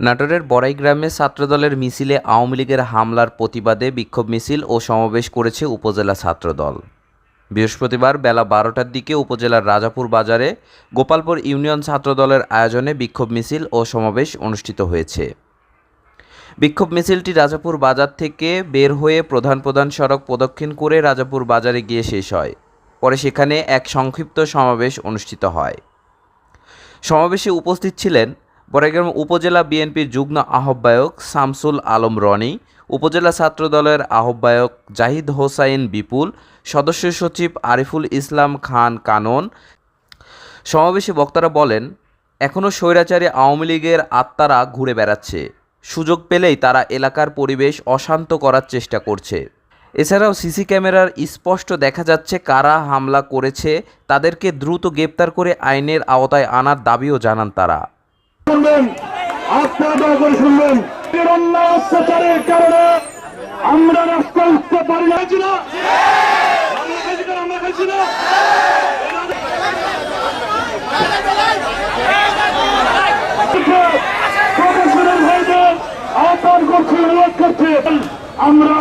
নাটোরের বড়াই গ্রামে ছাত্রদলের মিছিলে আওয়ামী লীগের হামলার প্রতিবাদে বিক্ষোভ মিছিল ও সমাবেশ করেছে উপজেলা ছাত্রদল। বৃহস্পতিবার বেলা বারোটার দিকে উপজেলার রাজাপুর বাজারে গোপালপুর ইউনিয়ন ছাত্রদলের আয়োজনে বিক্ষোভ মিছিল ও সমাবেশ অনুষ্ঠিত হয়েছে। বিক্ষোভ মিছিলটি রাজাপুর বাজার থেকে বের হয়ে প্রধান প্রধান সড়ক প্রদক্ষিণ করে রাজাপুর বাজারে গিয়ে শেষ হয়। পরে সেখানে এক সংক্ষিপ্ত সমাবেশ অনুষ্ঠিত হয়। সমাবেশে উপস্থিত ছিলেন বড়াইগ্রাম উপজেলা বিএনপির যুগ্ম আহ্বায়ক শামসুল আলম রনি, উপজেলা ছাত্রদলের আহ্বায়ক জাহিদ হোসাইন বিপুল, সদস্য সচিব আরিফুল ইসলাম খান কানন। সমাবেশে বক্তারা বলেন এখনও স্বৈরাচারী আওয়ামী লীগের আত্মারা ঘুরে বেড়াচ্ছে। সুযোগ পেলেই তারা এলাকার পরিবেশ অশান্ত করার চেষ্টা করছে। এছাড়াও সিসি ক্যামেরার স্পষ্ট দেখা যাচ্ছে কারা হামলা করেছে, তাদেরকে দ্রুত গ্রেপ্তার করে আইনের আওতায় আনার দাবিও জানান তারা। শুনবেন আপনারা দয়া করে শুনবেন। অন্যায় অত্যাচারের কারণে আমরা রাস্তা উঠতে পারি না? আমরা খাইছি না, আমরা